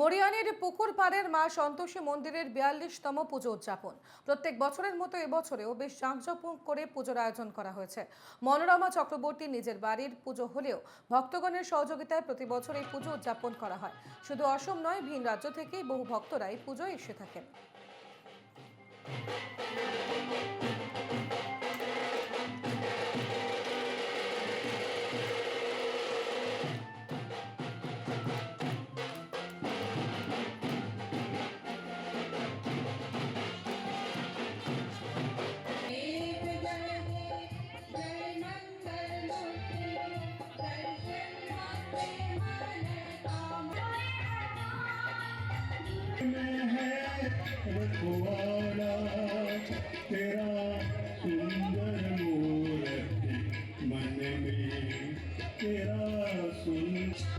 মরিয়ানির পুকুর পাড়ের মা সন্তোষী মন্দিরের বিয়াল্লিশতম পুজো উদযাপন। প্রত্যেক বছরের মতো এবছরেও বেশ জাঁকজমক করে পুজোর আয়োজন করা হয়েছে। মনোরমা চক্রবর্তী নিজের বাড়ির পুজো হলেও ভক্তগণের সহযোগিতায় প্রতি বছর এই পুজো উদযাপন করা হয়। শুধু অসম নয়, ভিন রাজ্য থেকেই বহু ভক্তরা এই পুজোয় এসে থাকেন। रखवाला तेरा सुंदर मूर्ति मन में तेरा सुंदर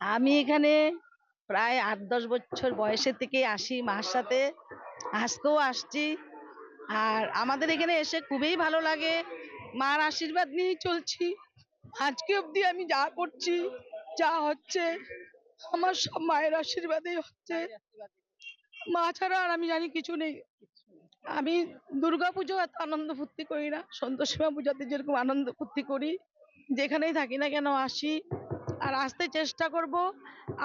আমি এখানে প্রায় আট দশ বছর বয়সের থেকে আসি মার সাথে আজকেও আসছি আর আমাদের এখানে এসে খুবই ভালো লাগে মার আশীর্বাদ নিয়েই চলছি আজকে অবধি আমি যা করছি, যা হচ্ছে, আমার সব মায়ের আশীর্বাদেই হচ্ছে। মা ছাড়া আর আমি জানি কিছু নেই। আমি দুর্গা পুজো এত আনন্দ ফুর্তি করি না, সন্তোষীমা পূজাতে যেরকম আনন্দ ফুর্তি করি, যেখানেই থাকি না কেন আসি। আর আসতে চেষ্টা করব।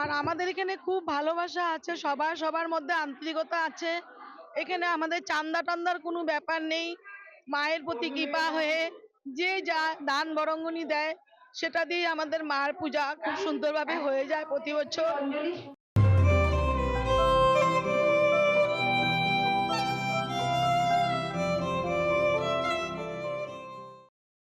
আর আমাদের এখানে খুব ভালোবাসা আছে, সবার সবার মধ্যে আন্তরিকতা আছে। এখানে আমাদের চান্দা টান্দার কোনো ব্যাপার নেই। মায়ের প্রতি কৃপা হয়ে যে যা দান বরঙ্গনি দেয়, সেটা দিয়ে আমাদের মার পূজা খুব সুন্দরভাবে হয়ে যায় প্রতি বছর।